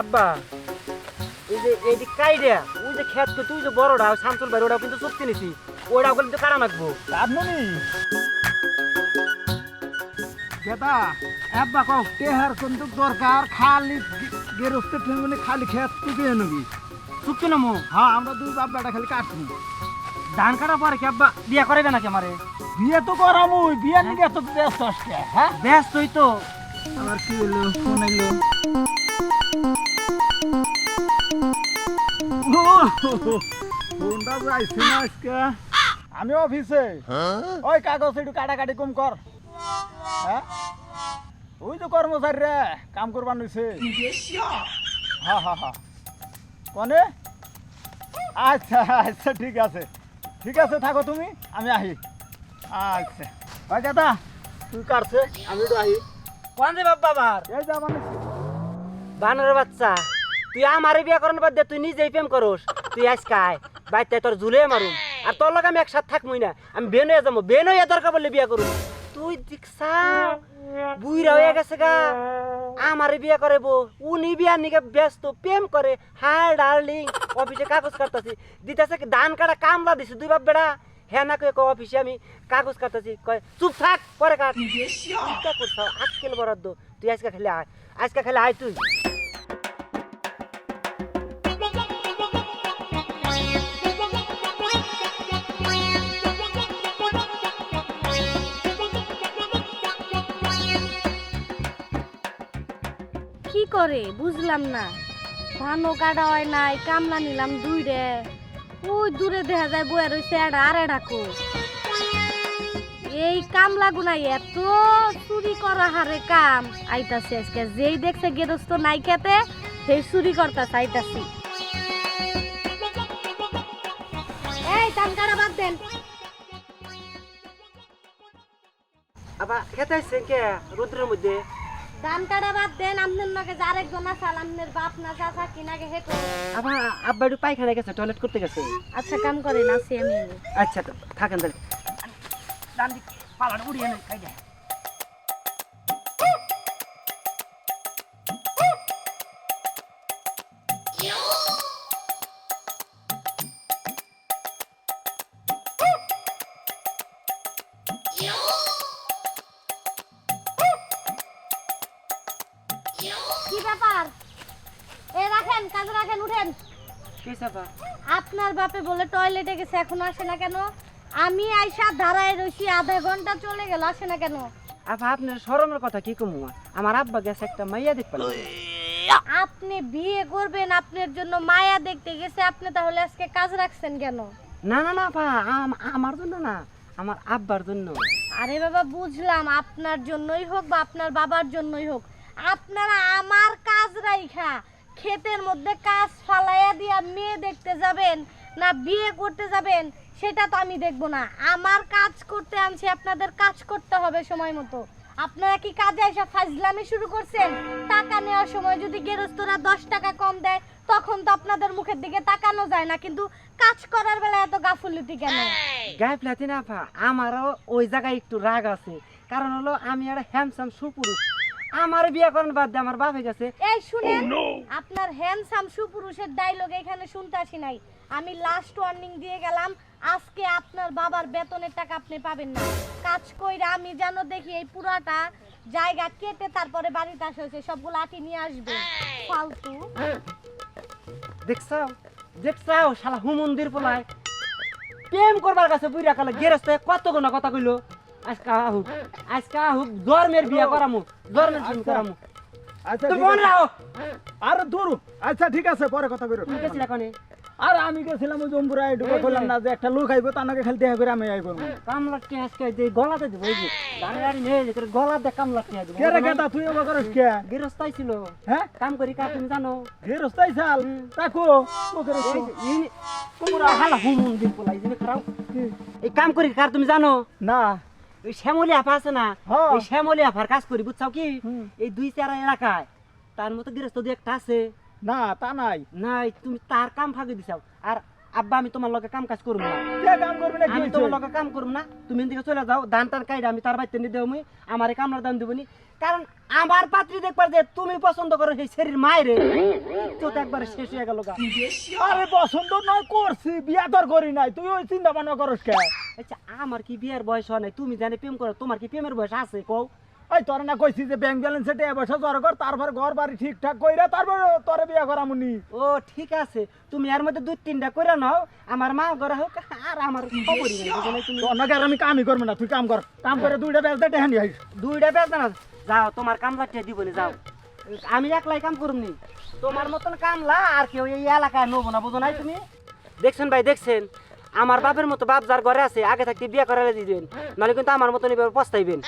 আব্বা এই যে এই যে কাইডা ওই যে খেত তো তুই যে বড়টা শামসুল ভাই ওটাও কিন্তু চুক্তি নিছি। ওটা ওগুলো কিন্তু কারা নাকবো আপনি গেদা আব্বা কও টেহার কিন্তু দরকার খালি গেরস্তে ফেমনে খালি খেত তুই নবি। চুক্তি না মো হ্যাঁ আমরা দুই বাপ বেটা খালি কাটবো। ধান কাটা পরে কি আব্বা বিয়া করাইবে নাকি আমারে? বিয়ে তো করামুই বিয়ের নিকে তো ব্যস্ত আজকে হ্যাঁ? ব্যস্তই তো। আমার কি হলো ফোন এলো ফোনটা যাইছি না আজকে। আমি অফিসে। ওই কাগজ একটু কাটাকাটি কম কর। হ্যাঁ? ওই তো কর্মচারী রে কাম করবার নিছে হ্যাঁ হ্যাঁ হ্যাঁ। কনে? আচ্ছা আচ্ছা ঠিক আছে। ঠিক আছে থাকো তুমি আমি আহি। আচ্ছা। ভাই দাদা তুই কাটছে আমি তো আহি। কোন যে বাপ বাবার? এই যা মানে বাচ্চা। তুই আমারে বিয়া করানোর বাদ দিয়ে তুই নিজেই প্রেম করস। তুই আজকে আয় বাইতে তোর ঝুলে মারুম। আর তোর লগে আমি একসাথে থাকবই না। আমি বেন হয়ে যাব। বেন হয়ে দরকার বললে বিয়া করুম। তুই দেখছা বুইরা হয়ে গেছে গা। আমারে বিয়া করাবো উনি বিয়ার নিকে ব্যস্ত প্রেম করে। হাই ডার্লিং অফিসে কাগজ কাটতাছি। দিতেছে ধান কাটা কামলা দিছে দুই বাপ বেড়া। হ্যাঁ না কয়ে অফিসে আমি কাগজ কাটতাছি। কয় চুপ থাক পরে কাট। করছ আজকেল বরাদ্দ। তুই আজকে খেলে আয়। আজকে খেলে আয় তুই। করে, বুঝলাম না। ধানও কাটা হয় নাই, কামলা নিলাম দুই রে ওই দূরে দেখা যায় বইয়া রয়েছে এটা আর ডাকো এই কামলা গুনাই এত চুরি করা হারে কাম। আইতাছে আজকে, যেই দেখছে গেরস্ত নাই খেতে, সেই চুরি করতাছে, আইতাছি। এই ধান কাটা বাদ দেন। আবার খেতে কে, রোদ্রের মধ্যে? কাটা বাদ দেন আপনার নাকি যার একজন আছে আপনার বাপ না চাচা কিনাকে হে করুন। আবার আব্বা একটু পায়খানা গেছে টয়লেট করতে গেছে। আচ্ছা কাম করেন আছি আমি। আচ্ছা থাকেন তাহলে পালাটা উড়িয়ে খাই যায় ব্যাপার? এ রাখেন কাজ রাখেন উঠেন। আপনার বাপে বলে টয়লেটে গেছে এখন আসে না কেন? আমি আইসা দাঁড়ায় রইছি আধা ঘণ্টা চলে গেল আসে না কেন? আবার আপনার শরমের কথা কি কমু আমার আব্বা গেছে একটা মাইয়া দেখবেন আপনি বিয়ে করবেন আপনার জন্য মায়া দেখতে গেছে আপনি তাহলে আজকে কাজ রাখছেন কেন? না না না পা আমার জন্য না আমার আব্বার জন্য। আরে বাবা বুঝলাম আপনার জন্যই হোক বা আপনার বাবার জন্যই হোক আপনারা আমার রাইখা ক্ষেতের মধ্যে কাজ ফালাইয়া দিয়া মেয়ে দেখতে যাবেন না বিয়ে করতে যাবেন সেটা তো আমি দেখব না। আমার কাজ করতে আনছি আপনাদের কাজ করতে হবে সময় মতো। আপনারা কি কাজে এসে ফাজলামি শুরু করছেন? টাকা নেওয়ার সময় যদি গেরস্তরা দশ টাকা কম দেয় তখন তো আপনাদের মুখের দিকে তাকানো যায় না কিন্তু কাজ করার বেলা এত গাফুলিতি কেন? গায়ে ফ্লাতি না পা আমারও ওই জায়গায় একটু রাগ আছে। কারণ হলো আমি একটা হ্যামসাম সুপুরুষ। আমার বিয়ে করেন বাদ দিয়ে আমার বাপে গেছে। এই শুনেন আপনার হ্যান্ডসাম সুপুরুষের ডায়লগ এখানে শুনতে আসি নাই। আমি লাস্ট ওয়ার্নিং দিয়ে গেলাম আজকে আপনার বাবার বেতনের টাকা আপনি পাবেন না। কাজ কইরা আমি যেন দেখি এই পুরাটা জায়গা কেটে তারপরে বাড়িতে আসা হয়েছে সবগুলো আটি নিয়ে আসবে। ফালতু। দেখছাও? দেখছাও শালা হুমন্দির পোলায়। প্রেম করবার কাছে বুইরা কালে গেরস্তে কত গুণা কথা কইলো? আজকা আহুক আজকা আহুক ধর্মের বিয়ে করামু ধর্মের প্রেম করামু। আচ্ছা তুমি ঠিক রাখো আর দূর আচ্ছা ঠিক আছে পরে কথা কইরো। তুমি গেছিলা কনে আর আমি গেছিলাম ওই জম্বুরা এটুকু বললাম না যে একটা লোক আইবো তার খালি দেখা করে আমি আইবো কামলা কে আজকে যে গলাতে দিব এই যে গাড়ি গাড়ি নিয়ে যে গলা দে কামলা কে দিব কে রে গেদা তুই এবার করস কে? গেরস্তাই ছিল হ্যাঁ? কাম করি কার তুমি জানো। হে রস্তাই চাল তাকো তোমরা হালা পোলাই যে খারাপ এই কাম করি কার তুমি জানো। না। ওই শ্যামলি আফা আছে না হ্যাঁ। ওই শ্যামলি আফার কাজ করি বুঝছাও কি? এই দুই চার এলাকায় তার মতো গৃহস্থ দুই একটা আছে। না তা নাই। নাই তুমি তার কাম ফাঁকি দিছাও আর আব্বা আমি তোমার লগে কাম কাজ করব না। কাম করবি না আমি তোমার লগে কাম করব না। তুমি এদিকে চলে যাও ধান টান কাইডা আমি তার বাইতে নিয়ে দেবো আমার কামলার দাম দিবনি। কারণ আমার পাত্রী দেখবার যে তুমি পছন্দ করো সেই শরীর মায়েরে। তো একবারে শেষ হয়ে গেল আরে পছন্দ নয় করছি বিয়া তোর করি নাই। তুই ওই চিন্তা ভাবনা করস কে? আচ্ছা আমার কি বিয়ের বয়স হয় নাই? তুমি জানে প্রেম করো তোমার কি প্রেমের বয়স আছে কও? ওই তোর না কইছি যে ব্যাংক ব্যালেন্সে টাকা পয়সা জড়ো কর তারপর ঘর বাড়ি ঠিকঠাক কইরা তারপর তোরে বিয়া করামুনি। ও ঠিক আছে। তুমি এর মধ্যে দুই তিনটা করে নাও আমার মা ঘরে হোক আর আমার খবরই নেই তুমি? আমি কামই করব না তুই কাম কর। কাম করে দুইটা বেলতে টেহান আইস। দুইটা বেশ না যাও তোমার কামলাটা দিবনি যাও। আমি একলাই কাম করব করুমনি তোমার মতন কামলা আর কেউ এই এলাকায় নেব না বুঝো নাই তুমি? দেখছেন ভাই দেখছেন? আমার বাপের মতো বাপ যার ঘরে আছে আগে থাকতে বিয়ে করালে দিবেন নাহলে কিন্তু আমার মতন নিবে পস্তাইবেন।